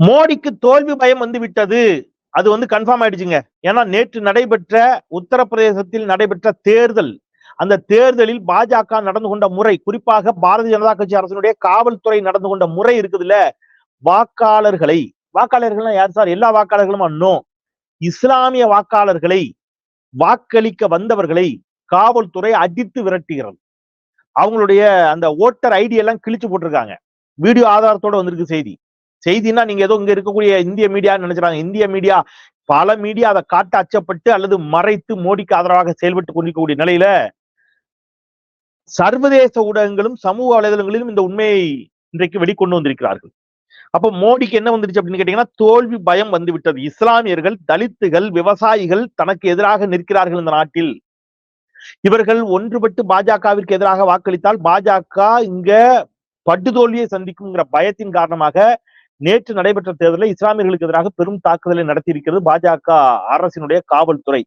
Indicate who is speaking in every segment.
Speaker 1: மோடிக்கு தோல்வி பயம் வந்து விட்டது. அது வந்து கன்ஃபார்ம் ஆயிடுச்சுங்க. ஏன்னா நேற்று நடைபெற்ற உத்தரப்பிரதேசத்தில் நடைபெற்ற தேர்தல் அந்த தேர்தலில் பாஜக நடந்து கொண்ட முறை குறிப்பாக பாரதிய ஜனதா கட்சி அரசினுடைய காவல்துறை நடந்து கொண்ட முறை இருக்குதுல்ல வாக்காளர்களை வாக்காளர்கள் யார் சார்? எல்லா வாக்காளர்களும்? அண்ணோ இஸ்லாமிய வாக்காளர்களை வாக்களிக்க வந்தவர்களை காவல்துறை அடித்து விரட்டுகிறது. அவங்களுடைய அந்த ஓட்டர் ஐடி எல்லாம் கிழிச்சு போட்டிருக்காங்க. வீடியோ ஆதாரத்தோட வந்திருக்கு செய்தி. செய்தின்னா நீங்க ஏதோ இங்க இருக்கக்கூடிய இந்திய மீடியா நினைச்சாங்க இந்திய மீடியா பல மீடியா அதை காட்ட அச்சப்பட்டு அல்லது மறைத்து மோடிக்கு ஆதரவாக செயல்பட்டு கொண்டிருக்கக்கூடிய நிலையில சர்வதேச ஊடகங்களும் சமூக வலைதளங்களிலும் இந்த உண்மையை இன்றைக்கு வெளிக்கொண்டு வந்திருக்கிறார்கள். அப்ப மோடிக்கு என்ன வந்துருச்சு அப்படின்னு கேட்டீங்கன்னா தோல்வி பயம் வந்து விட்டது இஸ்லாமியர்கள் தலித்துகள் விவசாயிகள் தனக்கு எதிராக நிற்கிறார்கள் இந்த நாட்டில். இவர்கள் ஒன்றுபட்டு பாஜகவிற்கு எதிராக வாக்களித்தால் பாஜக இங்க படுதோல்வியை சந்திக்குங்கிற பயத்தின் காரணமாக நேற்று நடைபெற்ற தேர்தலில் இஸ்லாமியர்களுக்கு எதிராக பெரும் தாக்குதலை நடத்தி இருக்கிறது பாஜக அரசினுடைய காவல்துறை.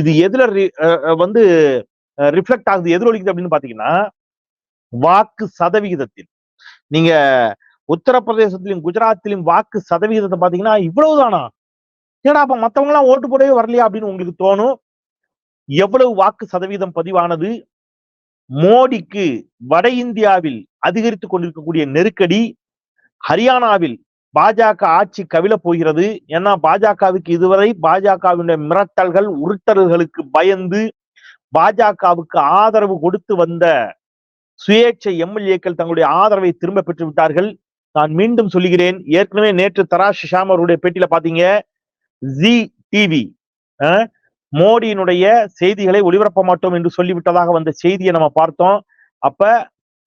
Speaker 1: இது எதுல வந்து ரிஃப்ளெக்ட் ஆகுது எதிரொலிக்குது அப்படின்னு பாத்தீங்கன்னா வாக்கு சதவிகிதத்தில். நீங்க உத்தரப்பிரதேசத்திலும் குஜராத்திலும் வாக்கு சதவிகிதத்தை பாத்தீங்கன்னா இவ்வளவுதானா? ஏன்னா அப்ப மத்தவங்க எல்லாம் ஓட்டு போடவே வரலையா அப்படின்னு உங்களுக்கு தோணும்? எவ்வளவு வாக்கு சதவீதம் பதிவானது? மோடிக்கு வட இந்தியாவில் அதிகரித்து கொண்டிருக்கக்கூடிய நெருக்கடி ஹரியானாவில் பாஜக ஆட்சி கவிழ போகிறது. ஏன்னா பாஜகவுக்கு இதுவரை பாஜகவினுடைய மிரட்டல்கள் உருட்டல்களுக்கு பயந்து பாஜகவுக்கு ஆதரவு கொடுத்து வந்த சுயேட்சை எம்எல்ஏக்கள் தங்களுடைய ஆதரவை திரும்ப பெற்று விட்டார்கள். நான் மீண்டும் சொல்லுகிறேன் ஏற்கனவே நேற்று தராஷ் ஷாம் அவருடைய பேட்டியில பாத்தீங்க ஜி டிவி மோடியினுடைய செய்திகளை ஒளிபரப்ப மாட்டோம் என்று சொல்லிவிட்டதாக வந்த செய்தியை நம்ம பார்த்தோம். அப்ப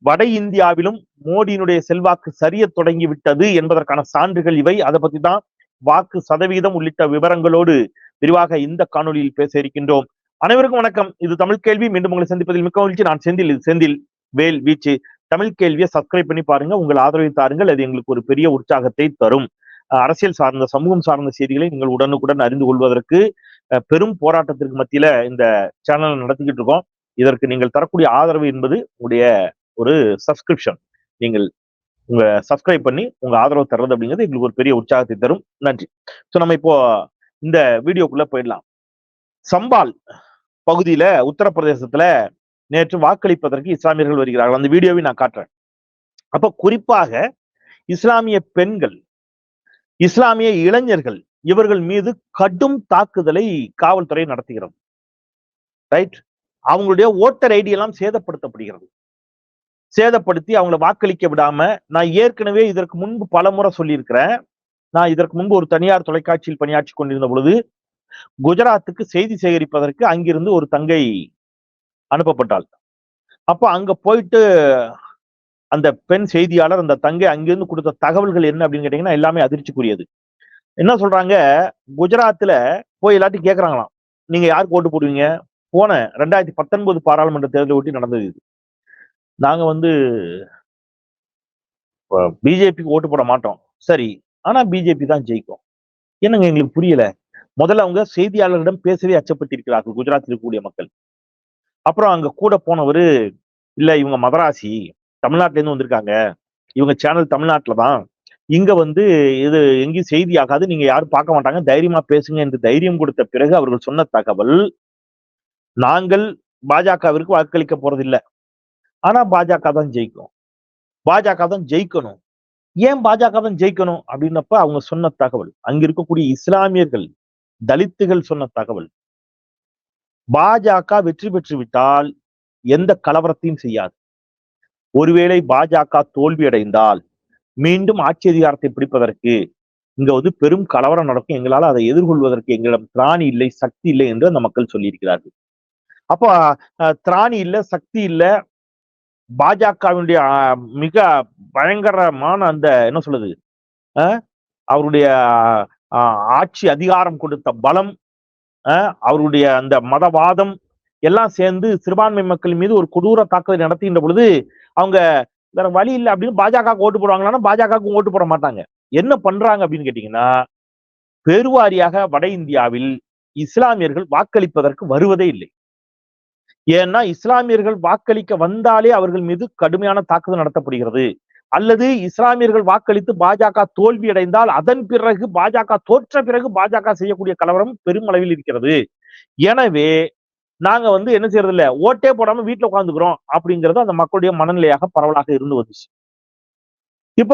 Speaker 1: வட இந்தியாவிலும் மோடியினுடைய செல்வாக்கு சரிய தொடங்கி விட்டது என்பதற்கான சான்றுகள் இவை. அதை பத்தி தான் வாக்கு சதவீதம் உள்ளிட்ட விவரங்களோடு விரிவாக இந்த காணொலியில் பேச இருக்கின்றோம். அனைவருக்கும் வணக்கம். இது தமிழ் கேள்வி. மீண்டும் உங்களை சந்திப்பதில் மிக்க மகிழ்ச்சி. நான் செந்தில். இது செந்தில் வேல் வீச்சு. தமிழ் கேள்வியை சப்ஸ்கிரைப் பண்ணி பாருங்க. உங்கள் ஆதரவை தாருங்கள். அது எங்களுக்கு ஒரு பெரிய உற்சாகத்தை தரும். அரசியல் சார்ந்த சமூகம் சார்ந்த செய்திகளை நீங்கள் உடனுக்குடன் அறிந்து கொள்வதற்கு பெரும் போராட்டத்திற்கு மத்தியில இந்த சேனல் நடத்திக்கிட்டு இருக்கோம். இதற்கு நீங்கள் தரக்கூடிய ஆதரவு என்பது உங்களுடைய ஒரு சப்ஸ்கிரிப்ஷன் நீங்கள் உங்க சப்ஸ்கிரைப் பண்ணி உங்க ஆதரவு தர்றது அப்படிங்கிறது எங்களுக்கு ஒரு பெரிய உற்சாகத்தை தரும். நன்றி. ஸோ நம்ம இப்போ இந்த வீடியோக்குள்ள போயிடலாம். சம்பால் பகுதியில உத்தரப்பிரதேசத்துல நேற்று வாக்களிப்பதற்கு இஸ்லாமியர்கள் வருகிறார்கள். அந்த வீடியோவை நான் காட்டுறேன். அப்ப குறிப்பாக இஸ்லாமிய பெண்கள் இஸ்லாமிய இளைஞர்கள் இவர்கள் மீது கடும் தாக்குதலை காவல்துறை நடத்துகிறது. ரைட் அவங்களுடைய ஓட்டர் ஐடி எல்லாம் சேதப்படுத்தப்படுகிறது. சேதப்படுத்தி அவங்கள வாக்களிக்க விடாம நான் ஏற்கனவே இதற்கு முன்பு பல முறை சொல்லியிருக்கிறேன். நான் இதற்கு முன்பு ஒரு தனியார் தொலைக்காட்சியில் பணியாற்றி கொண்டிருந்த பொழுது குஜராத்துக்கு செய்தி சேகரிப்பதற்கு அங்கிருந்து ஒரு தங்கை அனுப்பப்பட்டாள். அப்போ அங்க போயிட்டு அந்த பெண் செய்தியாளர் அந்த தங்கை அங்கிருந்து கொடுத்த தகவல்கள் என்ன அப்படின்னு கேட்டீங்கன்னா எல்லாமே அதிர்ச்சிக்குரியது. என்ன சொல்றாங்க? குஜராத்ல போய் எல்லாத்தையும் கேட்கறாங்களாம் நீங்க யாருக்கு ஓட்டு போடுவீங்க? போன ரெண்டாயிரத்தி பத்தொன்பது பாராளுமன்ற தேர்தலை ஒட்டி நடந்தது இது. நாங்க வந்து பிஜேபிக்கு ஓட்டு போட மாட்டோம். சரி. ஆனா பிஜேபி தான் ஜெயிக்கும். என்னங்க எங்களுக்கு புரியல? முதல்ல அவங்க செய்தியாளர்களிடம் பேசவே அச்சப்பட்டிருக்கிறார்கள். குஜராத்தில் இருக்கக்கூடிய மக்கள். அப்புறம் அங்க கூட போனவர் இல்லை இவங்க மதராசி. தமிழ்நாட்டிலேருந்து வந்திருக்காங்க. இவங்க சேனல் தமிழ்நாட்டுல தான். இங்க வந்து இது எங்கேயும் செய்தி ஆகாது. நீங்க யாரும் பார்க்க மாட்டாங்க. தைரியமா பேசுங்க என்று தைரியம் கொடுத்த பிறகு அவர்கள் சொன்ன தகவல் நாங்கள் பாஜகவிற்கு வாக்களிக்க போறதில்லை. ஆனா பாஜக தான் ஜெயிக்கும். பாஜக தான் ஜெயிக்கணும். ஏன் பாஜக தான் ஜெயிக்கணும்? அப்படின்னப்ப அவங்க சொன்ன தகவல் அங்க இருக்கக்கூடிய இஸ்லாமியர்கள் தலித்துகள் சொன்ன தகவல். பாஜக வெற்றி பெற்று விட்டால் எந்த கலவரத்தையும் செய்யாது. ஒருவேளை பாஜக தோல்வி அடைந்தால் மீண்டும் ஆட்சி அதிகாரத்தை பிடிப்பதற்கு இங்க வந்து பெரும் கலவரம் நடக்கும். எங்களால் அதை எதிர்கொள்வதற்கு எங்களிடம் திராணி இல்லை சக்தி இல்லை என்று அந்த மக்கள் சொல்லியிருக்கிறார்கள். அப்போ திராணி இல்லை சக்தி இல்லை பாஜகவினுடைய மிக பயங்கரமான அந்த என்ன சொல்லுது அவருடைய ஆட்சி அதிகாரம் கொடுத்த பலம் அவருடைய அந்த மதவாதம் எல்லாம் சேர்ந்து சிறுபான்மை மக்கள் மீது ஒரு கொடூர தாக்குதல் நடத்துகின்ற பொழுது அவங்க வேற வழி இல்லை அப்படின்னு பாஜக ஓட்டு போடுவாங்களான்னா பாஜகவுக்கு ஓட்டு போட மாட்டாங்க. என்ன பண்றாங்க அப்படின்னு கேட்டீங்கன்னா பெருவாரியாக வட இந்தியாவில் இஸ்லாமியர்கள் வாக்களிப்பதற்கு வருவதே இல்லை. ஏன்னா இஸ்லாமியர்கள் வாக்களிக்க வந்தாலே அவர்கள் மீது கடுமையான தாக்குதல் நடத்தப்படுகிறது. அல்லது இஸ்லாமியர்கள் வாக்களித்து பாஜக தோல்வி அடைந்தால் அதன் பிறகு பாஜக தோற்ற பிறகு பாஜக செய்யக்கூடிய கலவரம் பெருமளவில் இருக்கிறது. எனவே நாங்க வந்து என்ன செய்யறது இல்ல ஓட்டே போடாம வீட்டுல உட்காந்துக்கிறோம் அப்படிங்கிறது அந்த மக்களுடைய மனநிலையாக பரவலாக இருந்து வந்துச்சு. இப்ப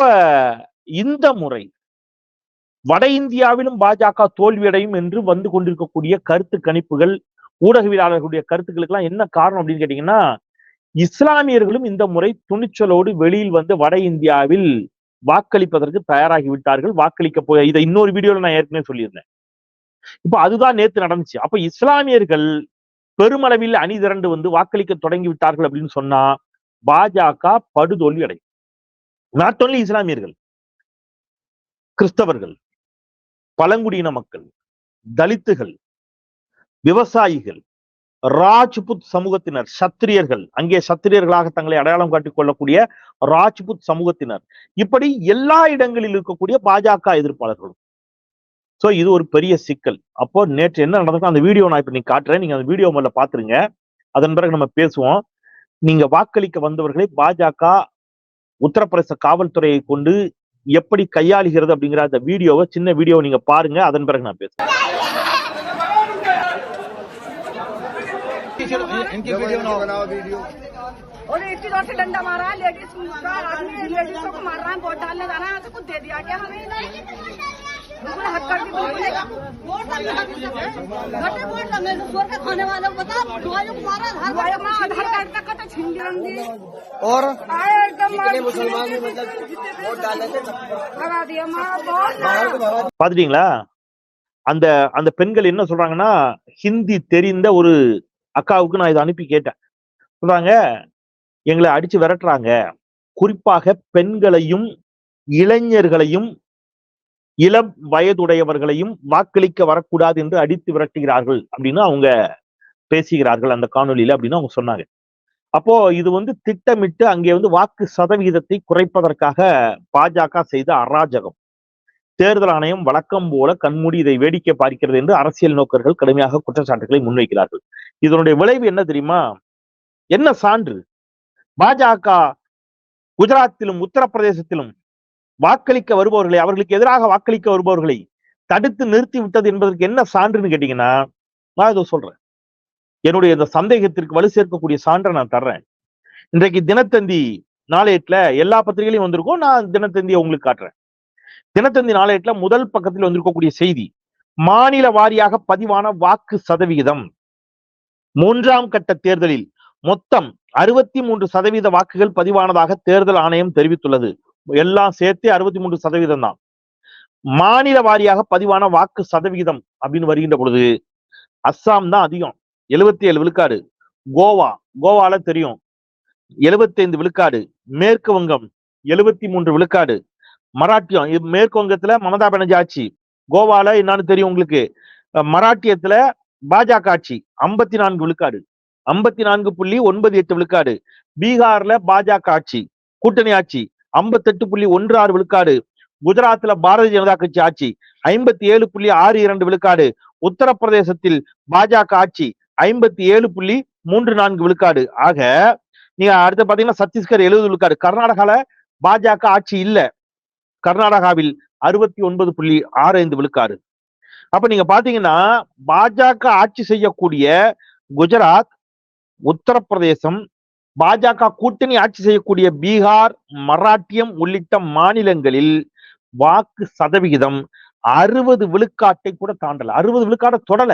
Speaker 1: இந்த முறை வட இந்தியாவிலும் பாஜக தோல்வியடையும் என்று வந்து கொண்டிருக்கக்கூடிய கருத்து கணிப்புகள் ஊடகவியலாளர்களுடைய கருத்துக்களுக்கு எல்லாம் என்ன காரணம் அப்படின்னு கேட்டீங்கன்னா இஸ்லாமியர்களும் இந்த முறை துணிச்சலோடு வெளியில் வந்து வட இந்தியாவில் வாக்களிப்பதற்கு தயாராகி விட்டார்கள். வாக்களிக்க போய் இதை இன்னொரு வீடியோல நான் ஏற்கனவே சொல்லியிருந்தேன். இப்ப அதுதான் நேத்து நடந்துச்சு. அப்ப இஸ்லாமியர்கள் பெருமளவில் அணி திரண்டு வந்து வாக்களிக்க தொடங்கி விட்டார்கள் அப்படின்னு சொன்னா பாஜக படுதோல்வி அடையும். நாட் ஒன்லி இஸ்லாமியர்கள் கிறிஸ்தவர்கள் பழங்குடியின மக்கள் தலித்துகள் விவசாயிகள் ராஜ்புத் சமூகத்தினர் சத்திரியர்கள் அங்கே சத்திரியர்களாக தங்களை அடையாளம் காட்டிக் கொள்ளக்கூடிய ராஜ்புத் சமூகத்தினர். இப்படி எல்லா இடங்களில் இருக்கக்கூடிய பாஜக எதிர்ப்பாளர்களும். சோ இது ஒரு பெரிய சிக்கல். அப்போ நேற்று என்ன நடந்தது அந்த வீடியோ நான் இப்ப நீங்க காட்டுறேன். நீங்க அந்த வீடியோ முதல்ல பாத்துருங்க. அதன் பிறகு நம்ம பேசுவோம். நீங்க வாக்களிக்க வந்தவர்களை பாஜக உத்தரப்பிரதேச காவல்துறையை கொண்டு எப்படி கையாளுகிறது அப்படிங்கிற அந்த வீடியோவை சின்ன வீடியோ நீங்க பாருங்க. அதன் பிறகு நான் பேசுறேன்.
Speaker 2: इनकी वीडियो बनाओ वीडियो
Speaker 3: और इतनी जोर से डंडा मारा है लेडीज का आदमी लेडीजों को मार रहा है वोट डालने जाना है तो कुछ दे दिया क्या हमें बिल्कुल हद कर दी बिल्कुल
Speaker 4: घटे वोट लगे तो स्वर के खाने वालों को बता दुआओं को मारा हर
Speaker 3: भाई अपना आधार कार्ड तक का तो छीन लिया हमने।
Speaker 2: और
Speaker 3: आए एकदम मार
Speaker 2: मुसलमान भी मतलब वोट डालने से
Speaker 3: करा दिया माँ बहुत मारा
Speaker 1: பாத்துட்டீங்களா அந்த அந்த பெண்கள் என்ன சொல்றாங்கன்னா ஹிந்தி தெரிந்த ஒரு அக்காவுக்கு நான் இதை அனுப்பி கேட்டேன். சொல்றாங்க எங்களை அடிச்சு விரட்டுறாங்க. குறிப்பாக பெண்களையும் இளைஞர்களையும் இளம் வயதுடையவர்களையும் வாக்களிக்க வரக்கூடாது என்று அடித்து விரட்டுகிறார்கள் அப்படின்னு அவங்க பேசுகிறார்கள் அந்த காணொலியில அப்படின்னு அவங்க சொன்னாங்க. அப்போ இது வந்து திட்டமிட்டு அங்கே வந்து வாக்கு சதவிகிதத்தை குறைப்பதற்காக பாஜக செய்த அராஜகம். தேர்தல் ஆணையம் வழக்கம் போல கண்மூடி இதை வேடிக்கை பார்க்கிறது என்று அரசியல் நோக்கர்கள் கடுமையாக குற்றச்சாட்டுகளை முன்வைக்கிறார்கள். இதனுடைய விளைவு என்ன தெரியுமா? என்ன சான்று? பாஜக குஜராத்திலும் உத்தரப்பிரதேசத்திலும் வாக்களிக்க வருபவர்களை அவர்களுக்கு எதிராக வாக்களிக்க வருபவர்களை தடுத்து நிறுத்தி விட்டது என்பதற்கு என்ன சான்றுன்னு கேட்டீங்கன்னா நான் இதை சொல்றேன். என்னுடைய இந்த சந்தேகத்திற்கு வலு சேர்க்கக்கூடிய சான்றை நான் தர்றேன். இன்றைக்கு தினத்தந்தி நாளேட்டுல எல்லா பத்திரிகையிலும் வந்திருக்கும். நான் தினத்தந்தியை உங்களுக்கு காட்டுறேன். தினத்தந்தி நாளேட்டுல முதல் பக்கத்தில் வந்திருக்கக்கூடிய செய்தி மாநில வாரியாக பதிவான வாக்கு சதவிகிதம். மூன்றாம் கட்ட தேர்தலில் மொத்தம் அறுபத்தி மூன்று சதவீத வாக்குகள் பதிவானதாக தேர்தல் ஆணையம் தெரிவித்துள்ளது. எல்லாம் சேர்த்து அறுபத்தி மூன்று சதவீதம் தான். மாநில வாரியாக பதிவான வாக்கு சதவிகிதம் அப்படின்னு வருகின்ற பொழுது அஸ்ஸாம் தான் அதிகம். எழுபத்தி ஏழு விழுக்காடு. கோவா கோவால தெரியும். எழுபத்தி ஐந்து விழுக்காடு. மேற்கு வங்கம் எழுபத்தி மூன்று விழுக்காடு. மராட்டியம் மேற்கு வங்கத்துல மமதா பானர்ஜி ஆட்சி. கோவால என்னன்னு தெரியும் உங்களுக்கு? மராட்டியத்துல பாஜக ஆட்சி ஐம்பத்தி நான்கு விழுக்காடு ஐம்பத்தி நான்கு புள்ளி ஒன்பது எட்டு விழுக்காடு. பீகார்ல பாஜக ஆட்சி கூட்டணி ஆட்சி ஐம்பத்தெட்டு புள்ளி ஒன்று ஆறு விழுக்காடு. குஜராத்ல பாரதிய ஜனதா கட்சி ஆட்சி ஐம்பத்தி ஏழு புள்ளி ஆறு இரண்டு விழுக்காடு. உத்தரப்பிரதேசத்தில் பாஜக ஆட்சி ஐம்பத்தி ஏழு புள்ளி மூன்று நான்கு விழுக்காடு. ஆக நீங்க அடுத்து பாத்தீங்கன்னா சத்தீஸ்கர் எழுபது விழுக்காடு. கர்நாடகால பாஜக ஆட்சி இல்ல. கர்நாடகாவில் அறுபத்தி ஒன்பது புள்ளி ஆறு ஐந்து விழுக்காடு. அப்ப நீங்க பாத்தீங்கன்னா பாஜக ஆட்சி செய்யக்கூடிய குஜராத் உத்தரப்பிரதேசம் பாஜக கூட்டணி ஆட்சி செய்யக்கூடிய பீகார் மராட்டியம் உள்ளிட்ட மாநிலங்களில் வாக்கு சதவிகிதம் அறுபது விழுக்காட்டை கூட தாண்டல. அறுபது விழுக்காட்டை தொடல.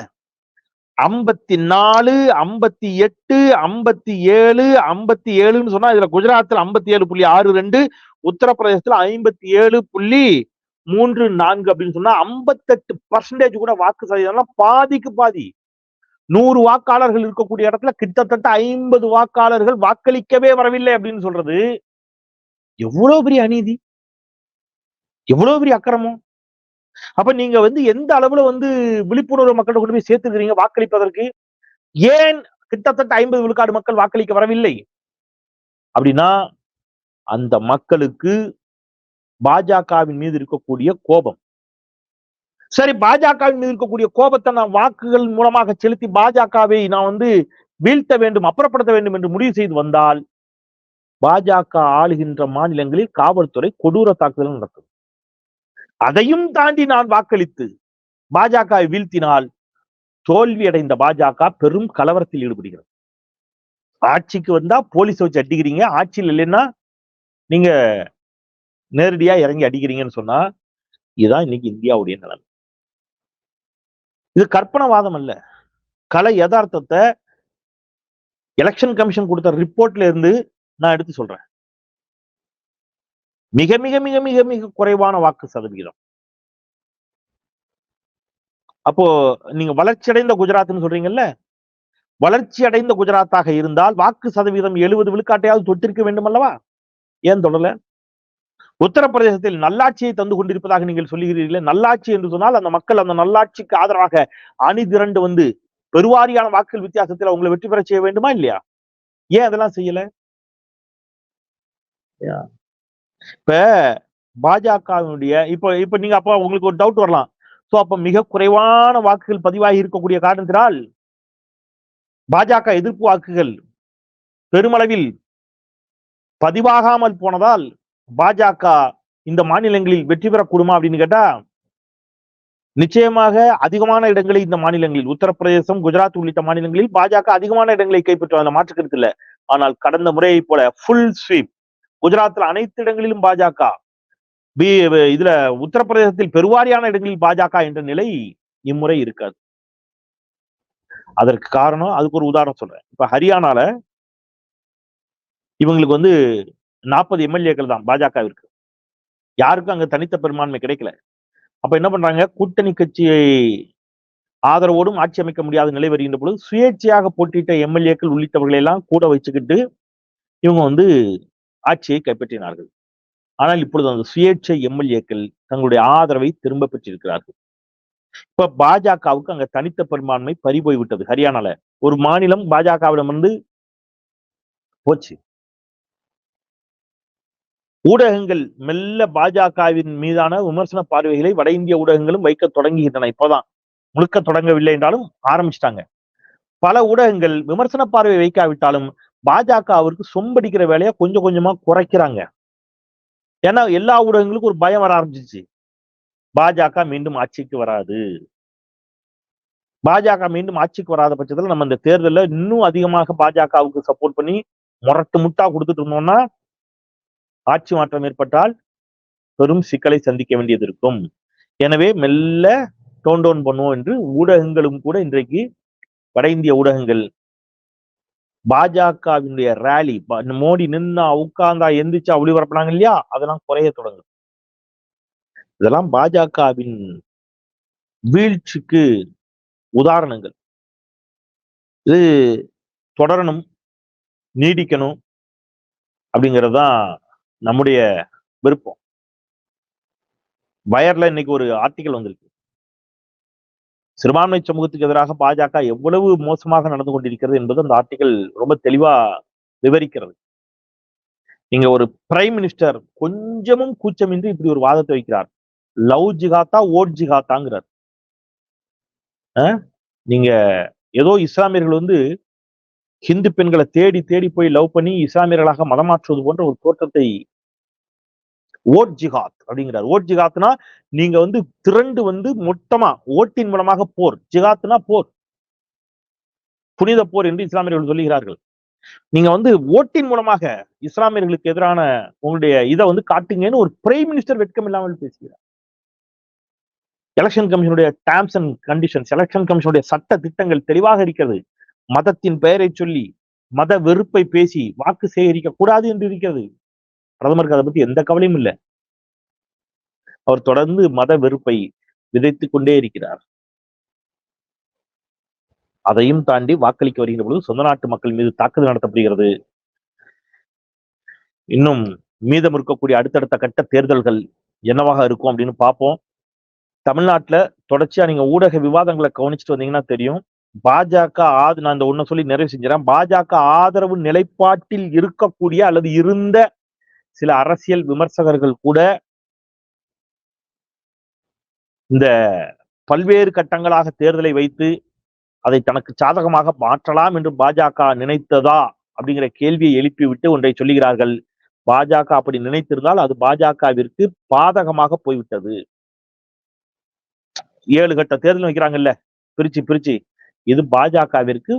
Speaker 1: ஐம்பத்தி நாலு ஐம்பத்தி எட்டு ஐம்பத்தி ஏழு ஐம்பத்தி ஏழுன்னு சொன்னா இதுல குஜராத்தில் ஐம்பத்தி ஏழு புள்ளி ஆறு ரெண்டு உத்தரப்பிரதேசத்துல ஐம்பத்தி ஏழு புள்ளி மூன்று நான்கு அப்படின்னு சொன்னா ஐம்பத்தெட்டு பர்சன்டேஜ் கூட வாக்கு சதவீதம் பாதிக்கு பாதி. நூறு வாக்காளர்கள் இருக்கக்கூடிய இடத்துல கிட்டத்தட்ட ஐம்பது வாக்காளர்கள் வாக்களிக்கவே வரவில்லை அப்படின்னு சொல்றது எவ்வளவு பெரிய அநீதி? எவ்வளவு பெரிய அக்கிரமம்? அப்ப நீங்க வந்து எந்த அளவுல வந்து விழிப்புணர்வு மக்கள்கிட்ட கொண்டு போய் சேர்த்துக்கிறீங்க வாக்களிப்பதற்கு? ஏன் கிட்டத்தட்ட ஐம்பது விழுக்காடு மக்கள் வாக்களிக்க வரவில்லை? அப்படின்னா அந்த மக்களுக்கு பாஜகவின் மீது இருக்கக்கூடிய கோபம். சரி பாஜகவின் மீது இருக்கக்கூடிய கோபத்தை நான் வாக்குகள் மூலமாக செலுத்தி பாஜகவை நான் வந்து வீழ்த்த வேண்டும் அப்புறப்படுத்த வேண்டும் என்று முடிவு செய்து வந்தால் பாஜக ஆளுகின்ற மாநிலங்களில் காவல்துறை கொடூர தாக்குதல் நடக்கும். அதையும் தாண்டி நான் வாக்களித்து பாஜகவை வீழ்த்தினால் தோல்வி அடைந்த பாஜக பெரும் கலவரத்தில் ஈடுபடுகிறது. ஆட்சிக்கு வந்தா போலீஸ் வச்சு அடிக்கிறீங்க ஆட்சியில் இல்லைன்னா நீங்க நேரடியா இறங்கி அடிக்கிறீங்கன்னு சொன்னா இதுதான் இன்னைக்கு இந்தியாவுடைய நிலைமை. இது கற்பனவாதம் அல்ல. கலை யதார்த்தத்தை எலெக்ஷன் கமிஷன் கொடுத்த ரிப்போர்ட்ல இருந்து நான் எடுத்து சொல்றேன். மிக மிக மிக மிக மிக குறைவான வாக்கு சதவிகிதம். அப்போ நீங்க வளர்ச்சி அடைந்த குஜராத்னு சொல்றீங்கல்ல? வளர்ச்சி அடைந்த குஜராத்தாக இருந்தால் வாக்கு சதவீதம் எழுபது விழுக்காட்டையாவது தொட்டிருக்க வேண்டும் அல்லவா? ஏன் தொடரல உத்தரப்பிரதேசத்தில் நல்லாட்சியை தந்து கொண்டிருப்பதாக நீங்கள் சொல்லுகிறீர்களே நல்லாட்சி என்று சொன்னால் அந்த மக்கள் அந்த நல்லாட்சிக்கு ஆதரவாக அணி திரண்டு வந்து பெருவாரியான வாக்குகள் வித்தியாசத்தில் அவங்களை வெற்றி பெற செய்ய வேண்டுமா இல்லையா? ஏன் அதெல்லாம் செய்யல? இப்ப பாஜகவினுடைய இப்ப இப்ப நீங்க அப்ப உங்களுக்கு ஒரு டவுட் வரலாம். சோ அப்ப மிக குறைவான வாக்குகள் பதிவாகி இருக்கக்கூடிய காரணத்தினால் பாஜக எதிர்ப்பு வாக்குகள் பெருமளவில் பதிவாகாமல் போனதால் பாஜக இந்த மாநிலங்களில் வெற்றி பெறக்கூடுமா அப்படின்னு கேட்டா நிச்சயமாக அதிகமான இடங்களை இந்த மாநிலங்களில் உத்தரப்பிரதேசம் குஜராத் உள்ளிட்ட மாநிலங்களில் பாஜக அதிகமான இடங்களை கைப்பற்றும். அந்த மாற்றுக்கிறது இல்லை. ஆனால் கடந்த முறையை போல ஃபுல் ஸ்வீப் குஜராத்ல அனைத்து இடங்களிலும் பாஜக. பி இதுல உத்தரப்பிரதேசத்தில் பெருவாரியான இடங்களில் பாஜக என்ற நிலை இம்முறை இருக்காது. அதற்கு காரணம் அதுக்கு ஒரு உதாரணம் சொல்றேன். இப்ப ஹரியானால இவங்களுக்கு வந்து நாற்பது எம்எல்ஏக்கள் தான் பாஜகவிற்கு. யாருக்கும் அங்க தனித்த பெரும்பான்மை கிடைக்கல. அப்ப என்ன பண்றாங்க? கூட்டணி கட்சியை ஆதரவோடும் ஆட்சி அமைக்க முடியாத நிலை வருகின்ற பொழுது சுயேட்சையாக போட்டியிட்ட எம்எல்ஏக்கள் உள்ளிட்டவர்களை எல்லாம் கூட வச்சுக்கிட்டு இவங்க வந்து ஆட்சியை கைப்பற்றினார்கள். ஆனால் இப்பொழுது அந்த சுயேட்சை எம்எல்ஏக்கள் தங்களுடைய ஆதரவை திரும்ப பெற்றிருக்கிறார்கள். இப்ப பாஜகவுக்கு அங்க தனித்த பெரும்பான்மை பறிபோய் விட்டது ஹரியானால. ஒரு மாநிலம் பாஜகவிடம் வந்து போச்சு. ஊடகங்கள் மெல்ல பாஜகவின் மீதான விமர்சன பார்வைகளை வட இந்திய ஊடகங்களும் வைக்க தொடங்குகின்றன. இப்போதான். முழுக்க தொடங்கவில்லை என்றாலும் ஆரம்பிச்சிட்டாங்க. பல ஊடகங்கள் விமர்சன பார்வை வைக்காவிட்டாலும் பாஜகவிற்கு சொம்படிக்கிற வேலையை கொஞ்சம் கொஞ்சமா குறைக்கிறாங்க. ஏன்னா எல்லா ஊடகங்களுக்கும் ஒரு பயம் வர ஆரம்பிச்சிச்சு. பாஜக மீண்டும் ஆட்சிக்கு வராது. பாஜக மீண்டும் ஆட்சிக்கு வராத பட்சத்துல நம்ம இந்த தேர்தலில் இன்னும் அதிகமாக பாஜகவுக்கு சப்போர்ட் பண்ணி முரட்டு முட்டா கொடுத்துட்டு இருந்தோம்னா ஆட்சி மாற்றம் ஏற்பட்டால் பெரும் சிக்கலை சந்திக்க வேண்டியது இருக்கும். எனவே மெல்ல டோன் டவுன் பண்ணுவோம் என்று ஊடகங்களும் கூட இன்றைக்கு வட இந்திய ஊடகங்கள் பாஜகவினுடைய ரேலி மோடி நின்னா உட்கார்ந்தா எந்திரிச்சா ஒளிபரப்புனாங்க இல்லையா? அதெல்லாம் குறைய தொடங்கும். இதெல்லாம் பாஜகவின் வீழ்ச்சிக்கு உதாரணங்கள். இது தொடரணும் நீடிக்கணும் அப்படிங்கிறது தான் நம்முடைய விருப்பம். வயர்ல இன்னைக்கு ஒரு ஆர்டிக்கல் வந்திருக்கு. சிறுபான்மை சமூகத்துக்கு எதிராக பாஜக எவ்வளவு மோசமாக நடந்து கொண்டிருக்கிறது என்பது அந்த ஆர்டிக்கல் ரொம்ப தெளிவா விவரிக்கிறது. நீங்க ஒரு பிரைம் மினிஸ்டர் கொஞ்சமும் கூச்சமின்றி இப்படி ஒரு வாதத்தை வைக்கிறார். லவ் ஜிகாத்தா ஓட் ஜிகாத்தாங்கிறார் நீங்க ஏதோ இஸ்லாமியர்கள் வந்து ஹிந்து பெண்களை தேடி தேடி போய் லவ் பண்ணி இஸ்லாமியர்களாக மதமாற்றுவது போன்ற ஒரு தோற்றத்தை ஓட் ஜிகாத் அப்படிங்கிறார். ஓட் ஜிகாத்னா நீங்க வந்து திரண்டு வந்து மொத்தமா ஓட்டின் மூலமாக போர் ஜிகாத்னா போர். புனித போர் என்று இஸ்லாமியர்கள் சொல்லுகிறார்கள். நீங்க வந்து ஓட்டின் மூலமாக இஸ்லாமியர்களுக்கு எதிரான உங்களுடைய இதை வந்து காட்டுங்கன்னு ஒரு பிரைம் மினிஸ்டர் வெட்கம் இல்லாமல் பேசுகிறார். எலெக்ஷன் கமிஷனுடைய டேர்ம்ஸ் அண்ட் கண்டிஷன்ஸ் எலெக்ஷன் கமிஷனுடைய சட்ட திட்டங்கள் தெளிவாக இருக்கிறது. மதத்தின் பெயரை சொல்லி மத வெறுப்பை பேசி வாக்கு சேகரிக்க கூடாது என்று இருக்கிறது. பிரதமருக்கு அதை பத்தி எந்த கவலையும் இல்லை. அவர் தொடர்ந்து மத வெறுப்பை விதைத்துக் கொண்டே இருக்கிறார். அதையும் தாண்டி வாக்களிக்க வருகின்ற பொழுது சொந்த நாட்டு மக்கள் மீது தாக்குதல் நடத்தப்படுகிறது. இன்னும் மீதம் இருக்கக்கூடிய அடுத்தடுத்த கட்ட தேர்தல்கள் என்னவாக இருக்கும் அப்படின்னு பார்ப்போம். தமிழ்நாட்டுல தொடர்ச்சியா நீங்க ஊடக விவாதங்களை கவனிச்சுட்டு வந்தீங்கன்னா தெரியும். பாஜக ஆது நான் இந்த ஒண்ணு சொல்லி நிறைவு செஞ்சுறேன். பாஜக ஆதரவு நிலைப்பாட்டில் இருக்கக்கூடிய அல்லது இருந்த சில அரசியல் விமர்சகர்கள் கூட இந்த பல்வேறு கட்டங்களாக தேர்தலை வைத்து அதை தனக்கு சாதகமாக மாற்றலாம் என்று பாஜக நினைத்ததா அப்படிங்கிற கேள்வியை எழுப்பிவிட்டு ஒன்றை சொல்லுகிறார்கள். பாஜக அப்படி நினைத்திருந்தால் அது பாஜகவிற்கு பாதகமாக போய்விட்டது. ஏழு கட்ட தேர்தல் வைக்கிறாங்கல்ல பிரிச்சு பிரிச்சு. இது பாஜகவிற்கு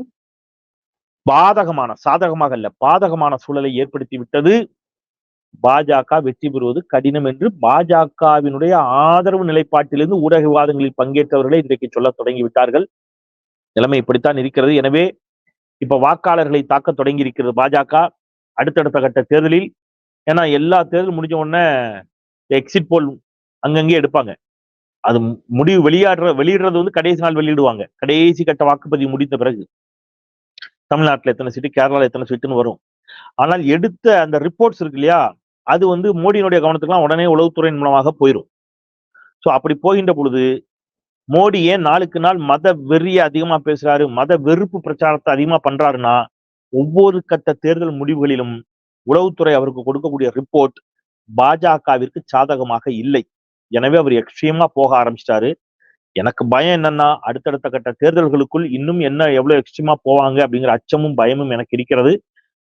Speaker 1: பாதகமான சாதகமாக அல்ல பாதகமான சூழலை ஏற்படுத்தி விட்டது. பாஜக வெற்றி பெறுவது கடினம் என்று பாஜகவினுடைய ஆதரவு நிலைப்பாட்டிலிருந்து ஊடக விவாதங்களில் பங்கேற்றவர்களே இன்றைக்கு சொல்ல தொடங்கி விட்டார்கள் நிலைமை இப்படித்தான் இருக்கிறது. எனவே இப்ப வாக்காளர்களை தாக்க தொடங்கி இருக்கிறது பாஜக அடுத்தடுத்த கட்ட தேர்தலில். ஏன்னா எல்லா தேர்தல் முடிஞ்ச உடனே எக்ஸிட் போல் அங்கங்கே எடுப்பாங்க. அது முடிவு வெளியாடுற வெளியிடுறது வந்து கடைசி நாள் வெளியிடுவாங்க. கடைசி கட்ட வாக்குப்பதிவு முடிந்த பிறகு. தமிழ்நாட்டில் எத்தனை சீட்டு கேரளாவில் எத்தனை சீட்டுன்னு வரும். ஆனால் எடுத்த அந்த ரிப்போர்ட்ஸ் இருக்கு இல்லையா? அது வந்து மோடியினுடைய கவனத்துக்குலாம் உடனே உளவுத்துறையின் மூலமாக போயிடும் ஸோ அப்படி போகின்ற பொழுது மோடி ஏன் நாளுக்கு நாள் மத வெறிய அதிகமா பேசுறாரு மத வெறுப்பு பிரச்சாரத்தை அதிகமா பண்றாருன்னா ஒவ்வொரு கட்ட தேர்தல் முடிவுகளிலும் உளவுத்துறை அவருக்கு கொடுக்கக்கூடிய ரிப்போர்ட் பாஜகவிற்கு சாதகமாக இல்லை. எனவே அவர் எக்ஸ்ட்ரீமா போக ஆரம்பிச்சிட்டாரு. எனக்கு பயம் என்னன்னா அடுத்தடுத்த கட்ட தேர்தல்களுக்குள் இன்னும் என்ன எவ்வளவு எக்ஸ்ட்ரீமா போவாங்க அப்படிங்கிற அச்சமும் பயமும் எனக்கு இருக்கிறது.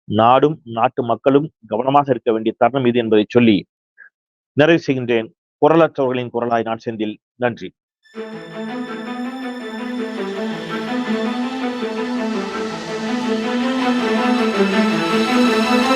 Speaker 1: நாடும் நாட்டு மக்களும் கவனமாக இருக்க வேண்டிய தருணம் இது என்பதை சொல்லி நிறைவு செய்கின்றேன் குரலற்றவர்களின் குரலாய் நான் செந்தில் நன்றி
Speaker 5: Thank you.